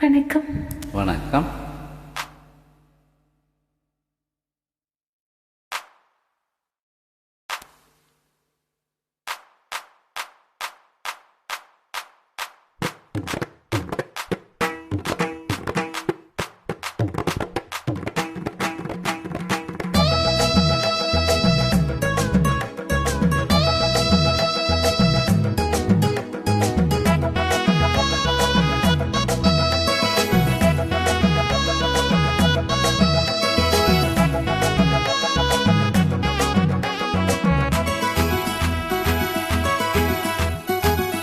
வணக்கம். வணக்கம்.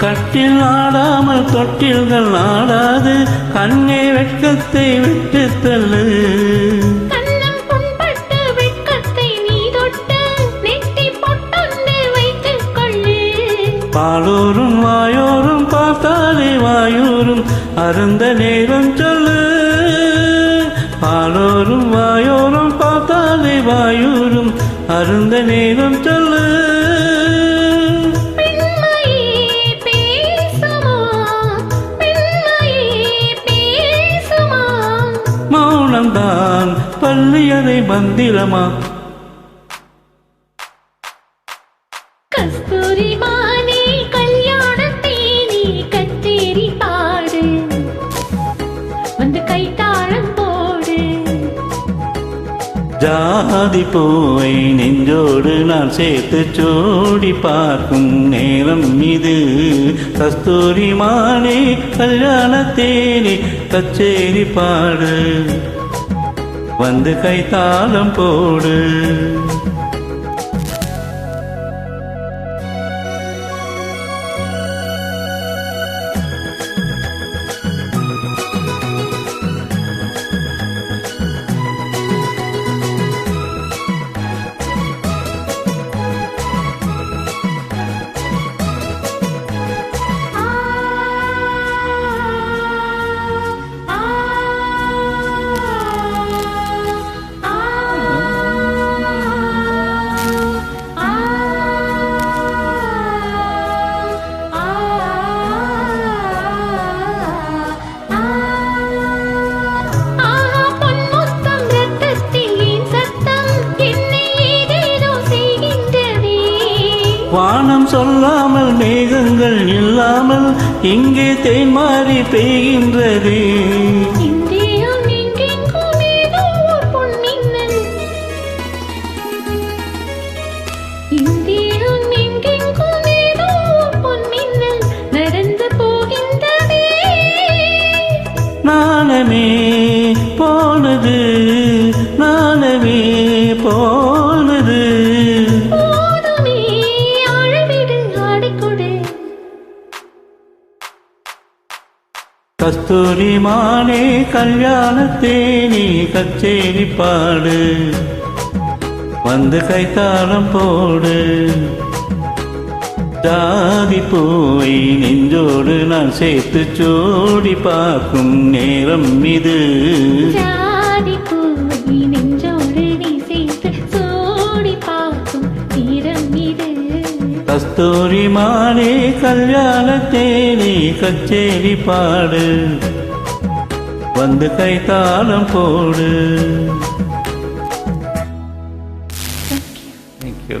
கட்டில் ஆடாமல் தொட்டில்கள் ஆடாது கண்ணே வெட்கத்தை விட்டு தள்ளு. பாலூரும் வாயோரும் பார்த்தாலே வாயூரும் அருந்த நேரம் சொல்லு. பாலோரும் வாயோரும் பார்த்தாலே வாயூரும் அருந்த நேரம் சொல்லு. பள்ளியதை மந்திரமா? கஸ்தூரி மானே கல்யாணத்தேனி கச்சேரி பாடு. வந்து கைத்தாளம் போடு. ஜாதி பூவை நெஞ்சோடு நான் சேர்த்து சூடி பார்க்கும் நேரம் இது. கஸ்தூரி மானே கல்யாணத்தேனி கச்சேரி பாடு. வந்து கைத்தாளம் போடு. வானம் சொல்லாமல் மேகங்கள் இல்லாமல் இங்கே தேன் மாறி பெய்கின்றது. கஸ்தூரி மானே கல்யாணத்தேனி கச்சேரி பாடு. வந்து கைத்தாளம் போடு. ஜாதி போய் நெஞ்சோடு நான் சேர்த்து சோடி பார்க்கும் நேரம் இது. கத்தோரி மாலே கல்யாண தேனி கச்சேரி பாடு. வந்து கைத்தாளம் போடு. Thank you.